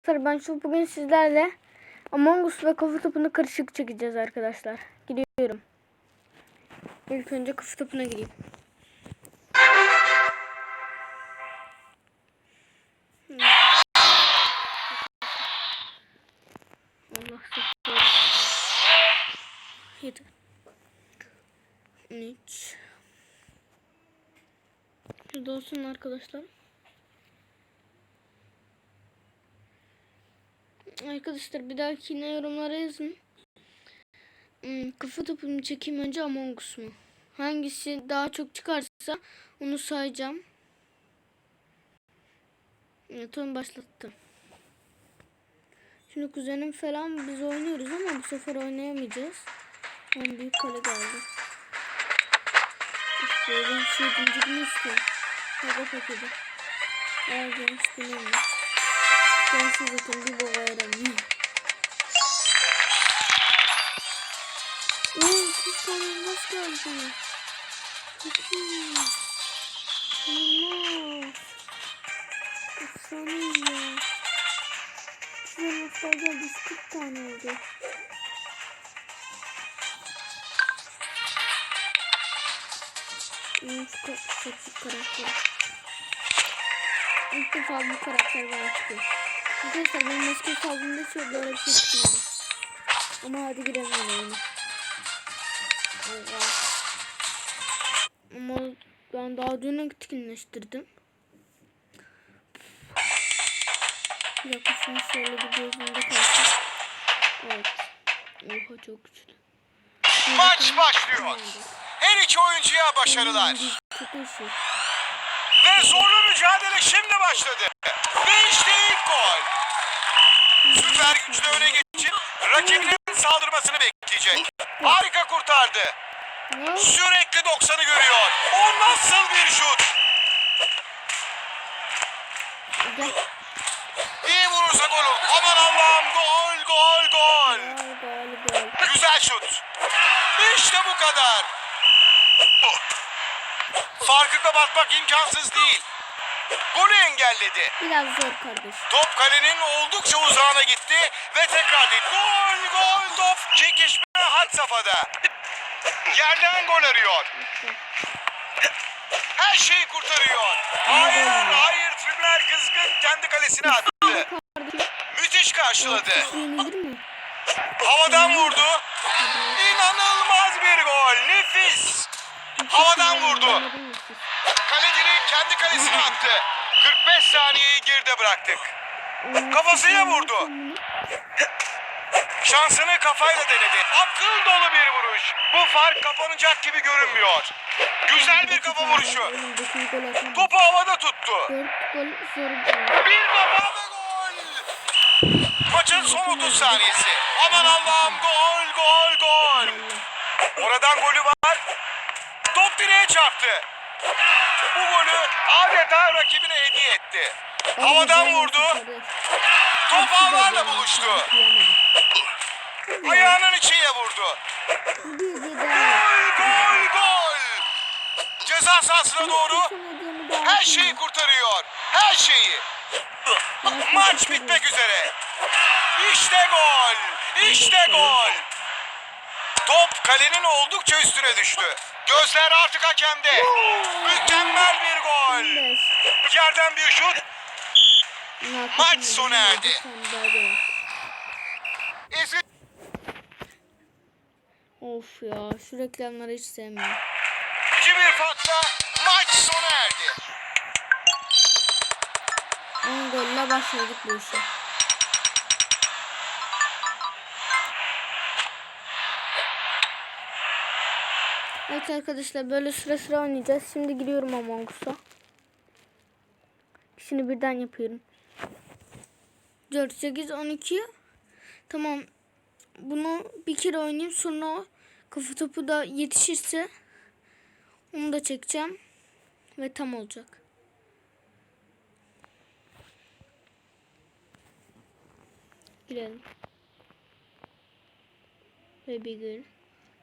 Arkadaşlar ben şu bugün sizlerle Among Us ve kafa topunu karışık çekeceğiz arkadaşlar. Gidiyorum. İlk önce kafa topuna gireyim. Allah sakın. Yeter. Hiç. Şurada olsun arkadaşlar. Arkadaşlar bir dahakine yorumlara yazın. Hmm, kafa topumu çekeyim önce Among Us mu? Hangisi daha çok çıkarsa onu sayacağım. Evet onu başlattım. Şimdi kuzenim falan biz oynuyoruz ama bu sefer oynayamayacağız. On büyük kale geldi. İşte ben şey dinci günü istiyorum. Hava paketi. Eğer genç günü mü? Gençsiz zaten bir baba yaramıyor. Oo, kız tane nasıl geldi? Çok iyi. İnanılmaz. Efsane ya. Güzel hafta geldi. 40 tane oldu. Seçik karakter. İlk defa bu karakter bana çıkıyor. Arkadaşlar benim eski hesabımda hiç böyle bir şey çıkmadı. Ama hadi girelim oyuna. Allah. Ama ben daha dün etkinleştirdim. Bir dakika şunu şöyle bir gözümde kalsın. Evet. Oha çok güçlü. Maç başlıyor. Her iki oyuncuya başarılar. Çok iyi. Ve zorlu mücadele şimdi başladı. Ve işte ilk gol. Süper güçlü öne geçip rakibinin saldırmasını bekleyecek. Harika kurtardı. Sürekli 90'ı görüyor. O nasıl bir şut? İyi vurursa gol olur. Aman Allah'ım gol gol gol. Gol gol gol. Güzel şut. İşte bu kadar. Farkı kapatmak imkansız değil. Golü engelledi. Biraz zor kardeş. Top kalenin oldukça uzağına gitti ve tekrar değil. Gol gol top çekişme had safhada. Yerden gol arıyor. Her şeyi kurtarıyor. Hayır hayır tribüner kızgın kendi kalesine attı. Müthiş karşıladı. Havadan vurdu. İnanılmaz bir gol. Nefis. Havadan vurdu. Kalecinin kendi kalesine attı. 45 saniyeyi geride bıraktık. Kafasıyla vurdu. Şansını kafayla denedi. Akıl dolu bir vuruş. Bu fark kapanacak gibi görünmüyor. Güzel bir kafa vuruşu. Topu havada tuttu. Bir kafa ve gol. Maçın son 30 saniyesi. Aman Allah'ım gol gol gol. Oradan golü var. Top direğe çarptı. Bu golü adeta rakibine hediye etti. Havadan vurdu. Top ağlarla buluştu. Ayağının içiyle vurdu. Gol gol gol. Ceza sahasına doğru her şeyi kurtarıyor. Her şeyi. Maç bitmek üzere. İşte gol. İşte gol. Top kalenin oldukça üstüne düştü. Gözler artık hakemde. Mükemmel bir gol. Yerden bir şut. Maç sona erdi. Of ya şu reklamları hiç sevmiyorum. bir farkla maç sona erdi. 10 golle başladık bu işe. Evet arkadaşlar böyle sıra sıra oynayacağız. Şimdi giriyorum Among Us'a. İkisini birden yapıyorum. 4, 8, 12. Tamam. Bunu bir kere oynayayım. Sonra o kafa topu da yetişirse onu da çekeceğim. Ve tam olacak. Girelim. Ve bir gir.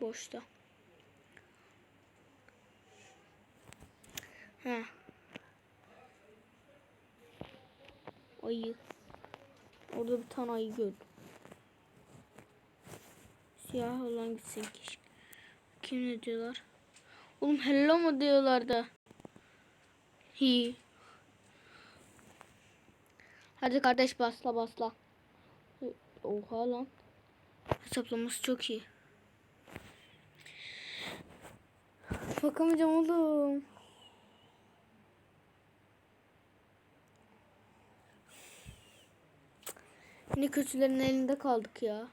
Boşta. Ha. Ayı. Orada bir tane ayı gördüm. Siyah olan gitsin keşke. Kim ne diyorlar? Oğlum hello mu diyorlar da. Hi. Hadi kardeş basla basla. Oha lan. Hesaplaması çok iyi. Bakamayacağım oğlum. Yine kötülerin elinde kaldık ya.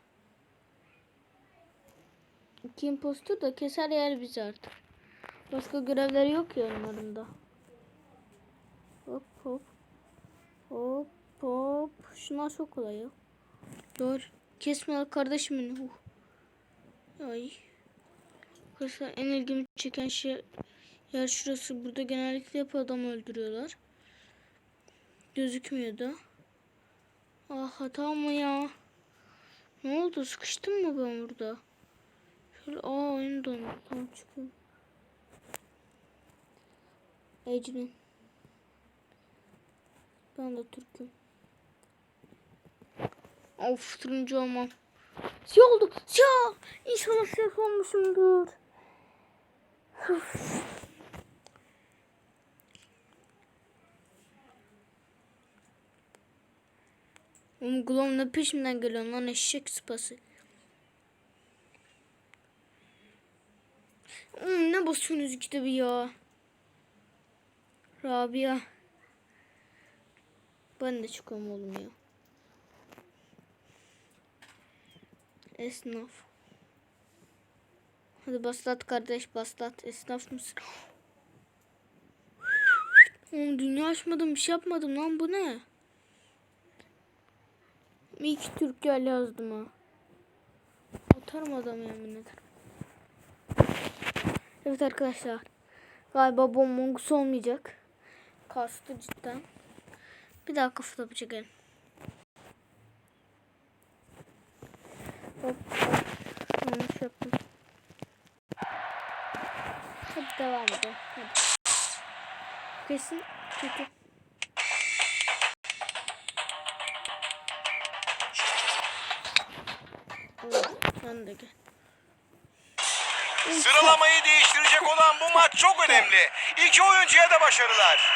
İki impostor da keser yer bizi artık. Başka görevleri yok ya onların da. Hop hop. Hop hop. Şunlar çok kolay ya. Dur. Kesme kardeşim beni. Uh. Ay. Arkadaşlar en ilgimi çeken şey yer şurası. Burada genellikle hep adam öldürüyorlar. Gözükmüyordu. Ah hata mı ya? Ne oldu? Sıkıştım mı ben burada? Şöyle aa oyun dondu. Tamam çıkıyorum. Ecrin. Ben de Türk'üm. Of turuncu olmam. Siyah oldu. Siyah. İnşallah siyah olmuşumdur. Of. Oğlum Glom ne peşimden geliyor lan eşek sıpası. Oğlum ne basıyorsunuz kitabı ya. Rabia. Ben de çıkıyorum oğlum ya. Esnaf. Hadi baslat kardeş baslat. Esnaf mısın? Oğlum dünya açmadım bir şey yapmadım lan bu ne? İyi ki Türkçe yazdım ha. Atarım adam yemin ederim. Evet arkadaşlar. Galiba bu mongus olmayacak. Kastı cidden. Bir daha kafa çekelim. Hop hop. Yanlış yaptım. Hadi devam edelim. Hadi. Kesin kötü. Sen de gel. Sıralamayı değiştirecek olan bu maç çok önemli. İki oyuncuya da başarılar.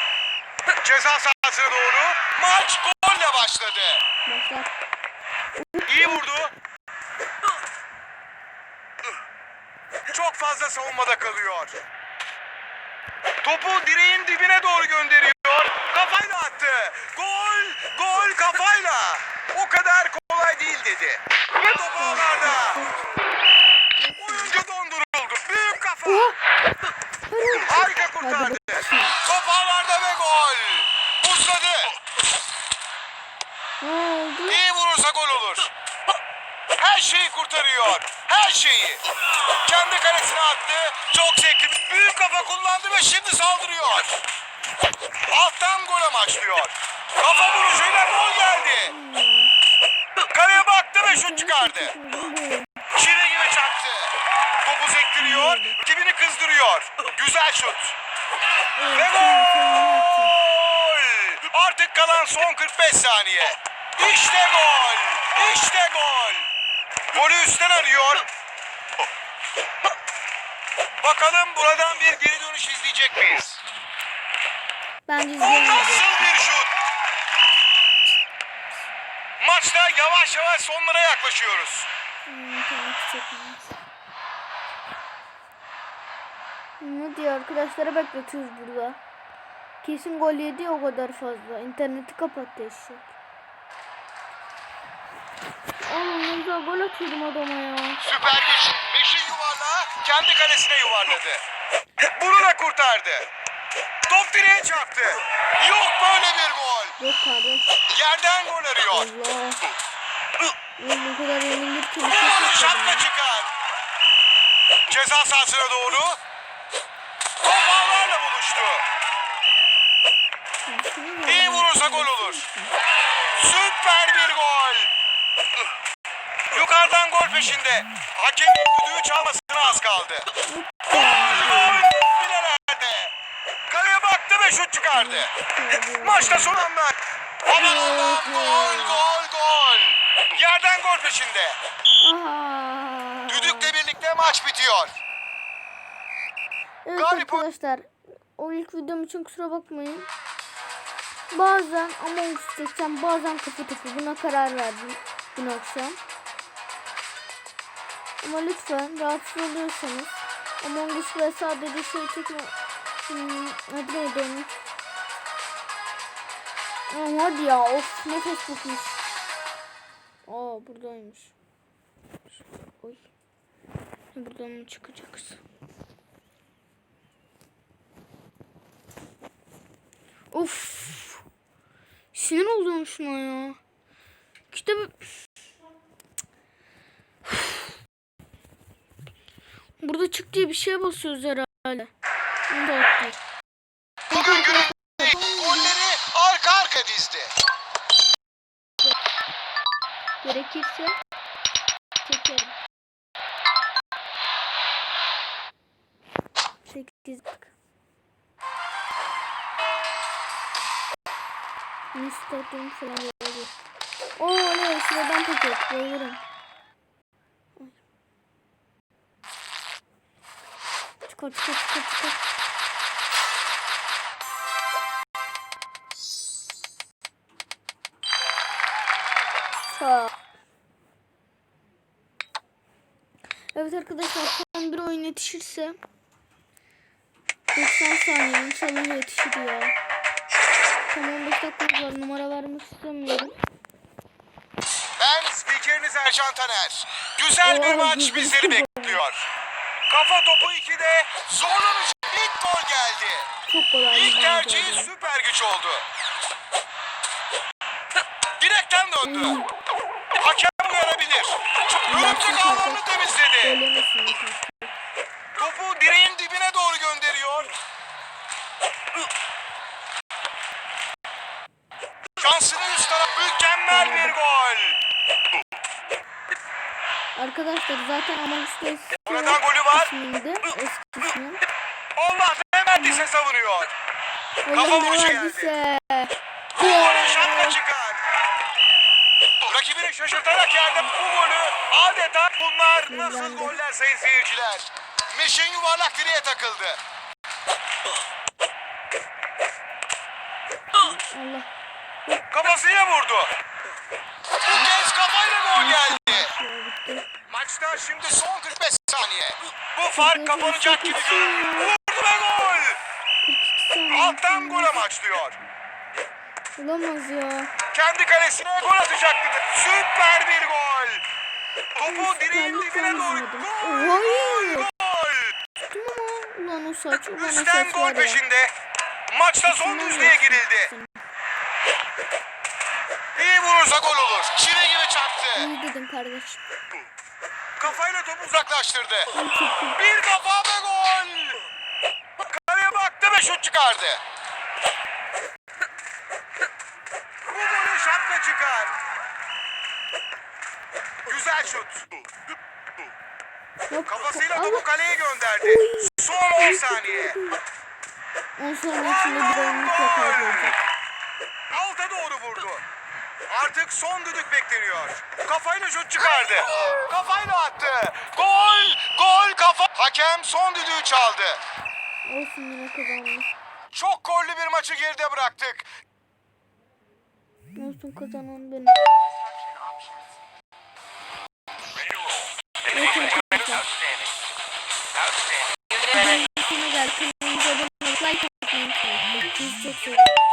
Ceza sahasına doğru maç golle başladı. İyi vurdu. Çok fazla savunmada kalıyor. Topu direğin dibine doğru gönderiyor. Kafayla attı. Gol, gol kafayla. O kadar kolay değil dedi. Ve top ağlarda. Oyuncu donduruldu. Büyük kafa. Harika kurtardı. Top ağlarda ve gol. Buzladı. Ne oldu? İyi vurursa gol olur. Her şeyi kurtarıyor. Her şeyi. Kendi kalesine attı. Çok zevkli. Büyük kafa kullandı ve şimdi saldırıyor. Alttan gol amaçlıyor. Kafa vuruşuyla gol geldi. Kaleye baktı ve şut çıkardı. Çivi gibi çaktı. Topu sektiriyor. Rakibini kızdırıyor. Güzel şut. Ve gol! Artık kalan son 45 saniye. İşte gol! İşte gol! Golü üstten arıyor. Bakalım buradan bir geri dönüş izleyecek miyiz? Bence izleyemeyeceğiz. nasıl bir şut? Maçta yavaş yavaş sonlara yaklaşıyoruz. Hmm. Ne diyor arkadaşlara bekletiyoruz burada. Kesin gol yedi o kadar fazla. İnterneti kapattı eşek. Oğlum ne güzel gol atıyordum adama ya. Süper güç. Beşi yuvarlağı kendi kalesine yuvarladı. Bunu da kurtardı. Top direğe çarptı. Yok böyle bir gol. Yok kardeş. Yerden gol arıyor. Allah. Oğlum ne kadar yenildik ki Golü yapmadım şapka çıkar. Ceza sahasına doğru. Top ağlarla buluştu. İyi vurursa gol olur. Süper bir gol. Yukarıdan gol peşinde. Hakemin düdüğü çalmasına az kaldı. Gol gol filelerde. Kaleye baktı ve şut çıkardı. Maçta son anlar. Aman Allah'ım gol gol gol. peşinde. Düdükle birlikte maç bitiyor. Evet Galip arkadaşlar. O ilk videom için kusura bakmayın. Bazen Among Us çekeceğim. Bazen kafa topu. Buna karar verdim dün akşam. Ama lütfen rahatsız oluyorsanız Among Us ve sadece şey çekme... Hmm, adı neydi onun? Hadi ya of ne Facebook'muş. Aa buradaymış. Oy. Buradan mı çıkacağız? Of. Sinir oldum şuna ya. İşte Burada çık diye bir şeye basıyoruz herhalde. Günün golleri arka arka dizdi. Gerekirse çekerim. 8 bak. Instagram falan böyle. Oo ne sıradan paket bayılırım. Çıkar çıkar çıkar. Çıkar. Evet arkadaşlar son bir oyun yetişirse 90 saniye inşallah yetişir ya. Tam 15 dakikamız var numara vermek istemiyorum. Ben spikeriniz Ercan Taner. Güzel bir maç bizleri bekliyor. Kafa topu 2'de zorlanacak ilk gol geldi. Çok kolay. İlk tercihi oldu. süper güç oldu. Direkten döndü. Hakem uyarabilir. Örümcek ağlarını temizledi. Topu direğin dibine doğru gönderiyor. Şansını üst taraf mükemmel bir gol. Arkadaşlar zaten Among Us Buradan golü var. Allah Mehmet ise savunuyor. Ne vuruşu geldi. verdiyse. Bu golü şapka çıkar. Rakibini şaşırtarak yerde bu golü adeta bunlar nasıl goller sayın seyirciler. Meşin yuvarlak direğe takıldı. Allah. Kafasıyla vurdu. Kez kafayla gol geldi. Maçta şimdi son 45 saniye. Bu fark kapanacak gibi görünüyor. Vurdu ve gol. 42 saniye. Alttan gol amaçlıyor. Olamaz ya. Kendi kalesine gol atacaktı. Süper bir gol. Topu direğin dibine doğru. Gol. Hayır. Gol. Tuttum ama ulan o saç. Ulan o Üstten saç gol peşinde. Maçta son düzlüğe girildi. İyi vurursa gol olur. Çivi gibi çaktı. İyi dedim kardeşim. Kafayla topu uzaklaştırdı. Bir kafa ve gol. Kaleye baktı ve şut çıkardı. Bu golü şapka çıkar. Güzel şut. Kafasıyla topu kaleye gönderdi. Son 10 saniye. 10 saniye içinde bir oyunluk yok olacak. Alta doğru vurdu. Artık son düdük bekleniyor. Kafayla şut çıkardı. Kafayla attı. Gol! Gol kafa. Hakem son düdüğü çaldı. Olsun yine kazandı. Çok gollü bir maçı geride bıraktık. Olsun kazanan benim. Arkadaşlar. Videonun sonuna geldik. Kanalımıza abone olmayı, like atmayı unutmayın. Sizi çok seviyorum.